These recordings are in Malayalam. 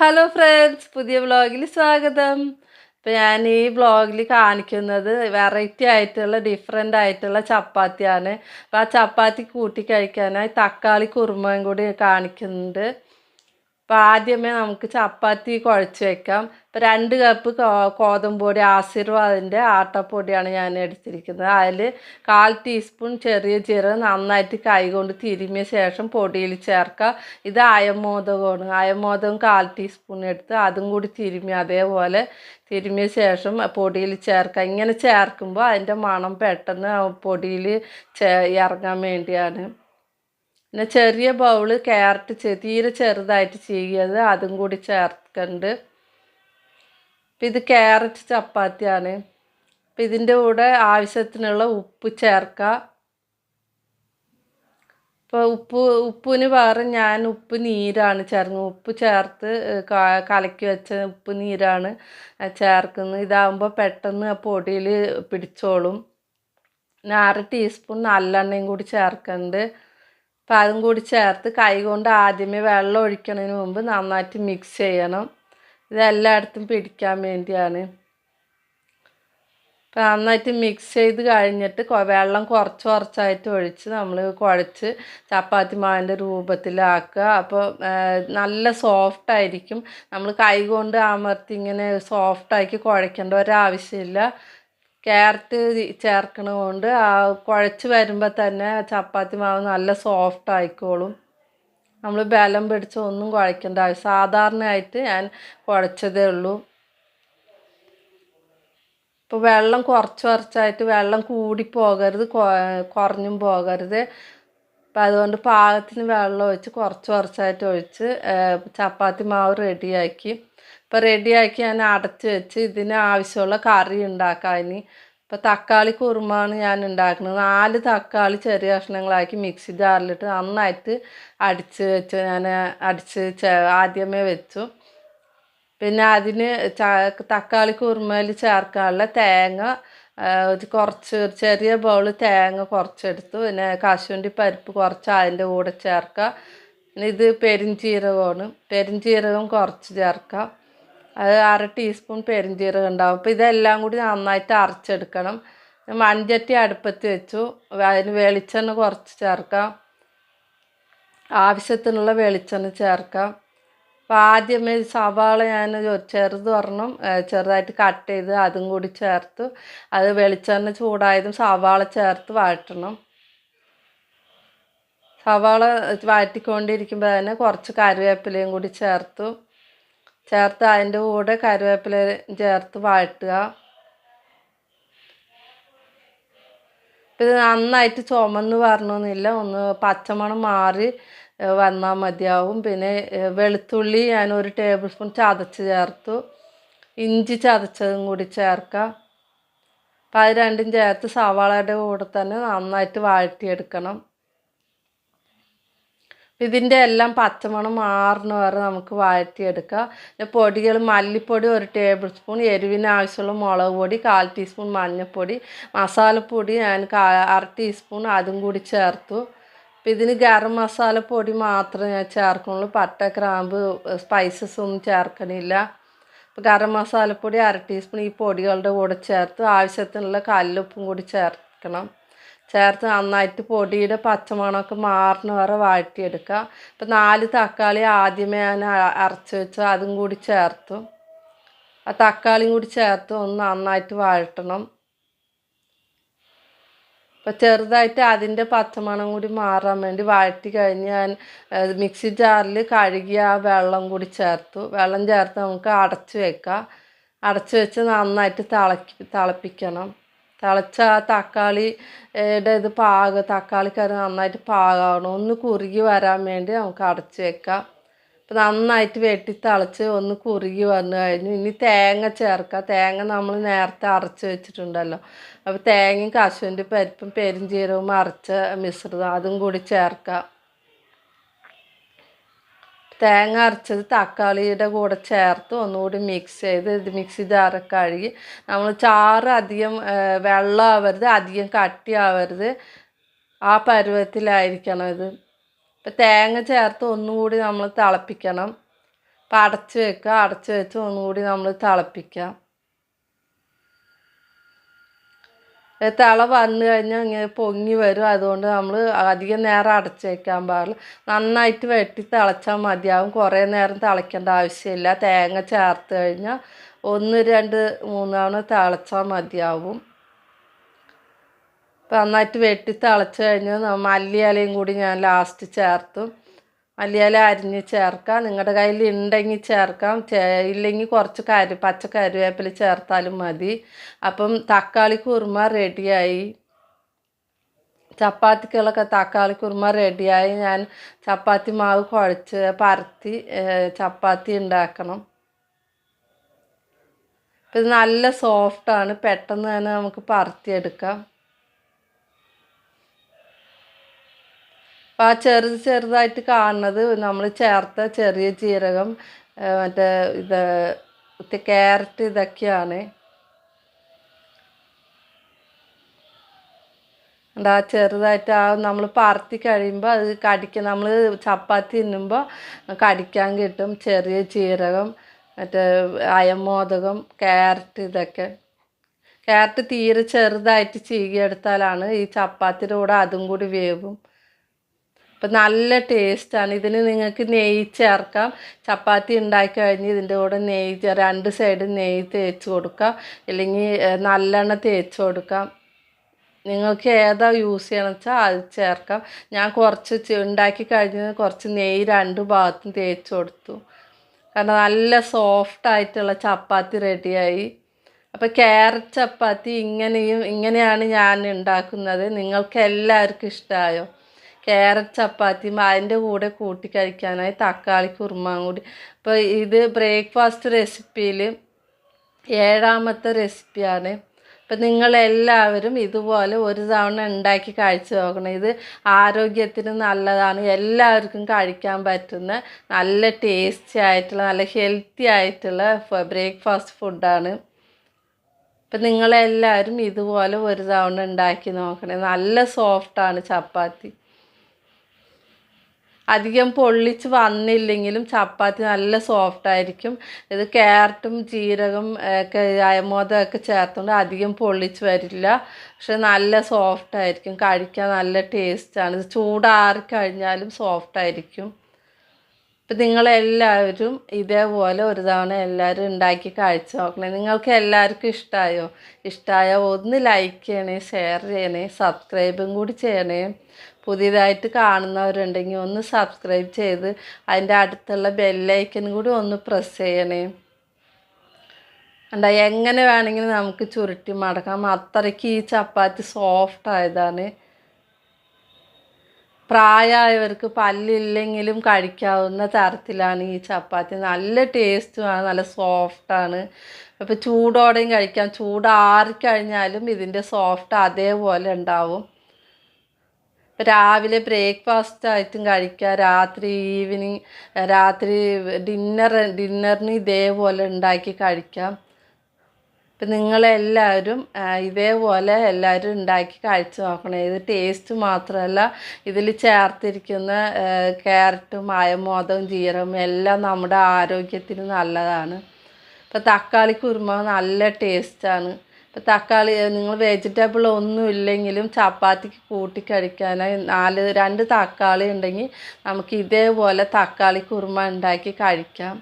ഹലോ ഫ്രണ്ട്സ് പുതിയ വ്ളോഗിൽ സ്വാഗതം. ഇപ്പം ഞാൻ ഈ വ്ളോഗിൽ കാണിക്കുന്നത് വെറൈറ്റി ആയിട്ടുള്ള ഡിഫറെന്റ് ആയിട്ടുള്ള ചപ്പാത്തിയാണ്. അപ്പോൾ ആ ചപ്പാത്തി കൂട്ടി കഴിക്കാനായി തക്കാളി കുറുമയും കൂടി കാണിക്കുന്നുണ്ട്. അപ്പോൾ ആദ്യമേ നമുക്ക് ചപ്പാത്തി കുഴച്ച് വെക്കാം. ഇപ്പോൾ രണ്ട് കപ്പ് കോതമ്പൊടി പൊടി ആശീർവാദിന്റെ ആട്ടപ്പൊടിയാണ് ഞാൻ എടുത്തിരിക്കുന്നത്. അതിൽ കാൽ ടീസ്പൂൺ ചെറിയ ജീരകം നന്നായിട്ട് കൈകൊണ്ട് തിരുമിയ ശേഷം പൊടിയിൽ ചേർക്കുക. ഇത് അയമോദകമാണ്. അയമോദകം കാൽ ടീസ്പൂൺ എടുത്ത് അതും കൂടി തിരുമി അതേപോലെ തിരുമിയ ശേഷം പൊടിയിൽ ചേർക്കുക. ഇങ്ങനെ ചേർക്കുമ്പോൾ അതിന്റെ മണം പെട്ടെന്ന് പൊടിയിൽ ഇറങ്ങാൻ വേണ്ടിയാണ്. പിന്നെ ചെറിയ ബൗൾ ക്യാരറ്റ് തീരെ ചെറുതായിട്ട് ചെയ്യത് അതും കൂടി ചേർക്കുന്നുണ്ട് അപ്പം ഇത് ക്യാരറ്റ് ചപ്പാത്തിയാണ്. അപ്പം ഇതിന്റെ കൂടെ ആവശ്യത്തിനുള്ള ഉപ്പ് ചേർക്കുക ഇപ്പോൾ ഉപ്പ് ഉപ്പിന് പകരം ഞാൻ ഉപ്പ് നീരാണ് ചേർക്കുന്നത്. ഉപ്പ് ചേർത്ത് കലക്കി വെച്ച ഉപ്പ് നീരാണ് ചേർക്കുന്നത്. ഇതാകുമ്പോൾ പെട്ടെന്ന് ആ പൊടിയിൽ പിടിച്ചോളും. പിന്നെ അര ടീസ്പൂൺ നല്ലെണ്ണയും കൂടി ചേർക്കുന്നുണ്ട് അപ്പം അതും കൂടി ചേർത്ത് കൈകൊണ്ട് ആദ്യമേ വെള്ളം ഒഴിക്കുന്നതിന് മുമ്പ് നന്നായിട്ട് മിക്സ് ചെയ്യണം. ഇതെല്ലായിടത്തും പിടിക്കാൻ വേണ്ടിയാണ്. അപ്പം നന്നായിട്ട് മിക്സ് ചെയ്ത് കഴിഞ്ഞിട്ട് വെള്ളം കുറച്ച് കുറച്ചായിട്ട് ഒഴിച്ച് നമ്മൾ കുഴച്ച് ചപ്പാത്തി മാവിന്റെ രൂപത്തിലാക്കുക. അപ്പോൾ നല്ല സോഫ്റ്റ് ആയിരിക്കും. നമ്മൾ കൈ കൊണ്ട് അമർത്തി ഇങ്ങനെ സോഫ്റ്റാക്കി കുഴക്കേണ്ട ഒരാവശ്യമില്ല. ക്യാരറ്റ് ചേർക്കണതുകൊണ്ട് ആ കുഴച്ച് വരുമ്പോൾ തന്നെ ചപ്പാത്തി മാവ് നല്ല സോഫ്റ്റ് ആയിക്കോളും. നമ്മൾ ബലം പിടിച്ച് ഒന്നും കുഴക്കേണ്ട ആവശ്യം സാധാരണയായിട്ട് ഞാൻ കുഴച്ചതേ ഉള്ളൂ. ഇപ്പോൾ വെള്ളം കുറച്ച് കുറച്ചായിട്ട് വെള്ളം കൂടി പോകരുത് കുറഞ്ഞും പോകരുത്. അപ്പം അതുകൊണ്ട് പാകത്തിന് വെള്ളം ഒഴിച്ച് കുറച്ച് കുറച്ചായിട്ട് ഒഴിച്ച് ചപ്പാത്തി മാവ് റെഡിയാക്കി ഇപ്പോൾ റെഡിയാക്കി ഞാൻ അടച്ച് വെച്ച് ഇതിന് ആവശ്യമുള്ള കറി ഉണ്ടാക്കാം. ഇനി ഇപ്പോൾ തക്കാളി കുറുമാണ് ഞാൻ ഉണ്ടാക്കുന്നത്. നാല് തക്കാളി ചെറിയ കഷ്ണങ്ങളാക്കി മിക്സി ജാറിലിട്ട് നന്നായിട്ട് അടിച്ച് വെച്ച് ഞാൻ അടിച്ച് ആദ്യമേ വെച്ചു. പിന്നെ അതിന് തക്കാളി കുറുമയിൽ ചേർക്കാനുള്ള തേങ്ങ ഒരു കുറച്ച് ചെറിയ ബൗൾ തേങ്ങ കുറച്ചെടുത്തു. പിന്നെ കശുവണ്ടി പരിപ്പ് കുറച്ച് അതിന്റെ കൂടെ ചേർക്കുക ഇത് പെരിഞ്ചീരകമാണ്. പെരിഞ്ചീരകം കുറച്ച് ചേർക്കാം. അത് അര ടീസ്പൂൺ പെരിഞ്ചീരകം ഉണ്ടാവും. അപ്പോൾ ഇതെല്ലാം കൂടി നന്നായിട്ട് അരച്ചെടുക്കണം. മൺചട്ടി അടുപ്പത്ത് വെച്ചു. അതിന് വെളിച്ചെണ്ണ കുറച്ച് ചേർക്കാം. ആവശ്യത്തിനുള്ള വെളിച്ചെണ്ണ ചേർക്കാം. അപ്പോൾ ആദ്യമേ സവാള ഞാൻ ചെറുത് ഒരെണ്ണം ചെറുതായിട്ട് കട്ട് ചെയ്ത് അതും കൂടി ചേർത്ത്. അത് വെളിച്ചെണ്ണ ചൂടായതും സവാള ചേർത്ത് വഴറ്റണം. സവാള വഴറ്റിക്കൊണ്ടിരിക്കുമ്പോൾ തന്നെ കുറച്ച് കറിവേപ്പിലയും കൂടി ചേർത്തു. ചേർത്ത് അതിന്റെ കൂടെ കറിവേപ്പില ചേർത്ത് വഴറ്റുക ഇത് നന്നായിട്ട് ചുമന്ന് വരണമെന്നില്ല. ഒന്ന് പച്ചമണം മാറി വന്നാൽ മതിയാവും. പിന്നെ വെളുത്തുള്ളി ഞാൻ ഒരു ടേബിൾ സ്പൂൺ ചതച്ച് ചേർത്തു. ഇഞ്ചി ചതച്ചതും കൂടി ചേർക്കുക അപ്പം അത് രണ്ടും ചേർത്ത് സവാളയുടെ കൂടെ തന്നെ നന്നായിട്ട് വഴറ്റിയെടുക്കണം ഇതിന്റെ എല്ലാം പച്ചമണം മാറുന്ന വരെ നമുക്ക് വഴറ്റിയെടുക്കാം. പിന്നെ പൊടികൾ മല്ലിപ്പൊടി ഒരു ടേബിൾ സ്പൂൺ എരിവിന് ആവശ്യമുള്ള മുളക് പൊടി കാൽ ടീസ്പൂൺ മഞ്ഞൾപ്പൊടി മസാലപ്പൊടി ഞാൻ അര ടീസ്പൂൺ അതും കൂടി ചേർത്തു. അപ്പം ഇതിന് ഗരം മസാലപ്പൊടി മാത്രമേ ഞാൻ ചേർക്കുള്ളൂ. പട്ട ഗ്രാമ്പ് സ്പൈസസ് ഒന്നും ചേർക്കണില്ല. അപ്പോൾ ഗരം മസാലപ്പൊടി അര ടീസ്പൂൺ ഈ പൊടികളുടെ കൂടെ ചേർത്ത് ആവശ്യത്തിനുള്ള കല്ലുപ്പും കൂടി ചേർക്കണം. ചേർത്ത് നന്നായിട്ട് പൊടിയുടെ പച്ചമണമൊക്കെ മാറിന് വരെ വാഴ്ത്തിയെടുക്കുക ഇപ്പം നാല് തക്കാളി ആദ്യമേ ഞാൻ അരച്ച് വെച്ച് അതും കൂടി ചേർത്തു. ആ തക്കാളിയും കൂടി ചേർത്ത് ഒന്ന് നന്നായിട്ട് വഴറ്റണം. അപ്പം ചെറുതായിട്ട് അതിന്റെ പച്ചമണം കൂടി മാറാൻ വേണ്ടി വഴറ്റി കഴിഞ്ഞ് ഞാൻ മിക്സി ജാറിൽ കഴുകിയ ആ വെള്ളം കൂടി ചേർത്തു. വെള്ളം ചേർത്ത് നമുക്ക് അടച്ച് വെക്കാം. അടച്ച് വെച്ച് നന്നായിട്ട് തിളക്കി തിളപ്പിക്കണം. തിളച്ച ആ തക്കാളിയുടെ ഇത് പാക തക്കാളിക്കറി നന്നായിട്ട് പാകണം ഒന്ന് കുറുകി വരാൻ വേണ്ടി നമുക്ക് അടച്ച് വെക്കാം. അപ്പോൾ നന്നായിട്ട് വെട്ടി തിളച്ച് ഒന്ന് കുറുകി വന്നു കഴിഞ്ഞു. ഇനി തേങ്ങ ചേർക്കാം. തേങ്ങ നമ്മൾ നേരത്തെ അരച്ച് വെച്ചിട്ടുണ്ടല്ലോ. അപ്പോൾ തേങ്ങയും കശുവിന്റെ പരിപ്പും പെരിഞ്ചീരവും അരച്ച മിശ്രിതം അതും കൂടി ചേർക്കാം. തേങ്ങ അരച്ചത് തക്കാളിയുടെ കൂടെ ചേർത്ത് ഒന്നുകൂടി മിക്സ് ചെയ്ത് ഇത് മിക്സി ജാറൊക്കെ കഴുകി. നമ്മൾ ചാറ് അധികം വെള്ളമാവരുത് അധികം കട്ടി ആവരുത്. ആ പരുവത്തിലായിരിക്കണം ഇത്. ഇപ്പം തേങ്ങ ചേർത്ത് ഒന്നുകൂടി നമ്മൾ തിളപ്പിക്കണം. അപ്പം അടച്ച് വെക്കുക. അടച്ച് വെച്ച് ഒന്നുകൂടി നമ്മൾ തിളപ്പിക്കാം ഇത് തിള വന്നു കഴിഞ്ഞാൽ ഇങ്ങനെ പൊങ്ങി വരും. അതുകൊണ്ട് നമ്മൾ അധികം നേരം അടച്ചേക്കാൻ പാടില്ല. നന്നായിട്ട് വെട്ടി തിളച്ചാൽ മതിയാവും. കുറേ നേരം തിളയ്ക്കേണ്ട ആവശ്യമില്ല. തേങ്ങ ചേർത്ത് കഴിഞ്ഞാൽ ഒന്ന് രണ്ട് മൂന്ന് തവണ തിളച്ചാൽ മതിയാവും. നന്നായിട്ട് വെട്ടി തിളച്ച് കഴിഞ്ഞാൽ മല്ലിയിലയും കൂടി ഞാൻ ലാസ്റ്റ് ചേർത്തും. മല്ലിയില അരിഞ്ഞ് ചേർക്കാം. നിങ്ങളുടെ കയ്യിൽ ഉണ്ടെങ്കിൽ ചേർക്കാം. ഇല്ലെങ്കിൽ കുറച്ച് കരു പച്ച കരുവേപ്പില ചേർത്താലും മതി. അപ്പം തക്കാളി കുറുമ റെഡിയായി. ചപ്പാത്തിക്കുള്ളൊക്കെ തക്കാളി കുറുമ റെഡിയായി. ഞാൻ ചപ്പാത്തി മാവ് കുഴച്ച് പരത്തി ചപ്പാത്തി ഉണ്ടാക്കണം ഇത് നല്ല സോഫ്റ്റാണ്. പെട്ടെന്ന് തന്നെ നമുക്ക് പരത്തിയെടുക്കാം. അപ്പോൾ ആ ചെറുത് ചെറുതായിട്ട് കാണുന്നത് നമ്മൾ ചേർത്ത ചെറിയ ജീരകം ആ, മറ്റേ ഇത് ക്യാരറ്റ് ഇതൊക്കെയാണ്. എന്താ ചെറുതായിട്ട് ആ നമ്മൾ പറത്തി കഴിയുമ്പോൾ അത് കടിക്ക നമ്മൾ ചപ്പാത്തി തിന്നുമ്പോൾ കടിക്കാൻ കിട്ടും ചെറിയ ജീരകം മറ്റേ അയമോദകം ക്യാരറ്റ് ഇതൊക്കെ. ക്യാരറ്റ് തീരെ ചെറുതായിട്ട് ചീകിയെടുത്താലാണ് ഈ ചപ്പാത്തിയുടെ കൂടെ അതും കൂടി വേവും. അപ്പം നല്ല ടേസ്റ്റാണ് ഇതിന് നിങ്ങൾക്ക് നെയ്യ് ചേർക്കാം. ചപ്പാത്തി ഉണ്ടാക്കി കഴിഞ്ഞ് ഇതിന്റെ കൂടെ നെയ്യ് രണ്ട് സൈഡ് നെയ്യ് തേച്ച് കൊടുക്കാം. അല്ലെങ്കിൽ നല്ലെണ്ണ തേച്ച് കൊടുക്കാം. നിങ്ങൾക്ക് ഏതാ യൂസ് ചെയ്യണം വെച്ചാൽ അത് ചേർക്കാം. ഞാൻ കുറച്ച് ഉണ്ടാക്കി കഴിഞ്ഞ് കുറച്ച് നെയ്യ് രണ്ട് ഭാഗത്തും തേച്ച് കൊടുത്തു. കാരണം നല്ല സോഫ്റ്റ് ആയിട്ടുള്ള ചപ്പാത്തി റെഡിയായി അപ്പോൾ ക്യാരറ്റ് ചപ്പാത്തി ഇങ്ങനെയും ഇങ്ങനെയാണ് ഞാൻ ഉണ്ടാക്കുന്നത്. നിങ്ങൾക്ക് എല്ലാവർക്കും ഇഷ്ടമായോ ക്യാരറ്റ് ചപ്പാത്തിയും അതിന്റെ കൂടെ കൂട്ടി കഴിക്കാനായി തക്കാളി കുറുമയും കൂടി. അപ്പോൾ ഇത് ബ്രേക്ക്ഫാസ്റ്റ് റെസിപ്പിയിൽ ഏഴാമത്തെ റെസിപ്പിയാണ് അപ്പം നിങ്ങളെല്ലാവരും ഇതുപോലെ ഒരു തവണ ഉണ്ടാക്കി കഴിച്ചു നോക്കണം. ഇത് ആരോഗ്യത്തിന് നല്ലതാണ്. എല്ലാവർക്കും കഴിക്കാൻ പറ്റുന്ന നല്ല ടേസ്റ്റി ആയിട്ടുള്ള നല്ല ഹെൽത്തി ആയിട്ടുള്ള ബ്രേക്ക്ഫാസ്റ്റ് ഫുഡാണ് അപ്പം നിങ്ങളെല്ലാവരും ഇതുപോലെ ഒരു തവണ ഉണ്ടാക്കി നോക്കണേ. നല്ല സോഫ്റ്റാണ് ചപ്പാത്തി. അധികം പൊള്ളിച്ച് വന്നില്ലെങ്കിലും ചപ്പാത്തി നല്ല സോഫ്റ്റ് ആയിരിക്കും. ഇത് ക്യാരറ്റും ജീരകം ഒക്കെ അയമോദമൊക്കെ ചേർത്തുകൊണ്ട് അധികം പൊള്ളിച്ച് വരില്ല. പക്ഷെ നല്ല സോഫ്റ്റ് ആയിരിക്കും. കഴിക്കാൻ നല്ല ടേസ്റ്റാണ് ഇത് ചൂടാറി കഴിഞ്ഞാലും സോഫ്റ്റ് ആയിരിക്കും. അപ്പം നിങ്ങളെല്ലാവരും ഇതേപോലെ ഒരു തവണ എല്ലാവരും ഉണ്ടാക്കി കഴിച്ച് നോക്കണേ. നിങ്ങൾക്ക് എല്ലാവർക്കും ഇഷ്ടമായോ ഇഷ്ടമായോ ഒന്ന് ലൈക്ക് ചെയ്യണേ ഷെയർ ചെയ്യണേ സബ്സ്ക്രൈബും കൂടി ചെയ്യണേ. പുതിയതായിട്ട് കാണുന്നവരുണ്ടെങ്കിൽ ഒന്ന് സബ്സ്ക്രൈബ് ചെയ്ത് അതിന്റെ അടുത്തുള്ള ബെല്ലൈക്കൻ കൂടി ഒന്ന് പ്രസ് ചെയ്യണേ. എന്താ എങ്ങനെ വേണമെങ്കിലും നമുക്ക് ചുരുട്ടി മടക്കാം. അത്രയ്ക്ക് ഈ ചപ്പാത്തി സോഫ്റ്റ് ആയതാണ്. പ്രായമായവർക്ക് പല്ലില്ലെങ്കിലും കഴിക്കാവുന്ന തരത്തിലാണ് ഈ ചപ്പാത്തി. നല്ല ടേസ്റ്റുമാണ് നല്ല സോഫ്റ്റാണ് അപ്പോൾ ചൂടോടെയും കഴിക്കാം. ചൂടാറിക്കഴിഞ്ഞാലും ഇതിന്റെ സോഫ്റ്റ് അതേപോലെ ഉണ്ടാവും. രാവിലെ ബ്രേക്ക്ഫാസ്റ്റ് ആയിട്ടും കഴിക്കാം. രാത്രി ഈവനിങ് രാത്രി ഡിന്നർ ഡിന്നറിന് ഇതേപോലെ ഉണ്ടാക്കി കഴിക്കാം. അപ്പം നിങ്ങളെല്ലാവരും ഇതേപോലെ എല്ലാവരും ഉണ്ടാക്കി കഴിച്ച് നോക്കണം. ഇത് ടേസ്റ്റ് മാത്രമല്ല ഇതിൽ ചേർത്തിരിക്കുന്ന ക്യാരറ്റും അയമോദവും ജീരകവും എല്ലാം നമ്മുടെ ആരോഗ്യത്തിന് നല്ലതാണ്. ഇപ്പം തക്കാളി കുറുമ നല്ല ടേസ്റ്റാണ് ഇപ്പം തക്കാളി നിങ്ങൾ വെജിറ്റബിൾ ഒന്നും ഇല്ലെങ്കിലും ചപ്പാത്തിക്ക് കൂട്ടി കഴിക്കാനായി നാല് രണ്ട് തക്കാളി ഉണ്ടെങ്കിൽ നമുക്ക് ഇതേപോലെ തക്കാളി കുറുമ ഉണ്ടാക്കി കഴിക്കാം.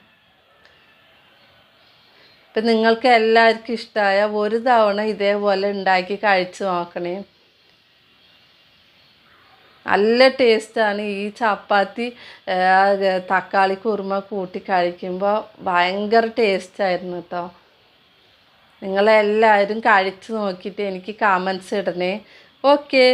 ഇപ്പം നിങ്ങൾക്ക് എല്ലാവർക്കും ഇഷ്ടമായ ഒരു തവണ ഇതേപോലെ ഉണ്ടാക്കി കഴിച്ച് നോക്കണേ. നല്ല ടേസ്റ്റാണ് ഈ ചപ്പാത്തി തക്കാളി കുറുമ കൂട്ടി കഴിക്കുമ്പോൾ ഭയങ്കര ടേസ്റ്റായിരുന്നു കേട്ടോ നിങ്ങളെല്ലാവരും കഴിച്ചു നോക്കിയിട്ട് എനിക്ക് കമൻസ് ഇടണേ. ഓക്കേ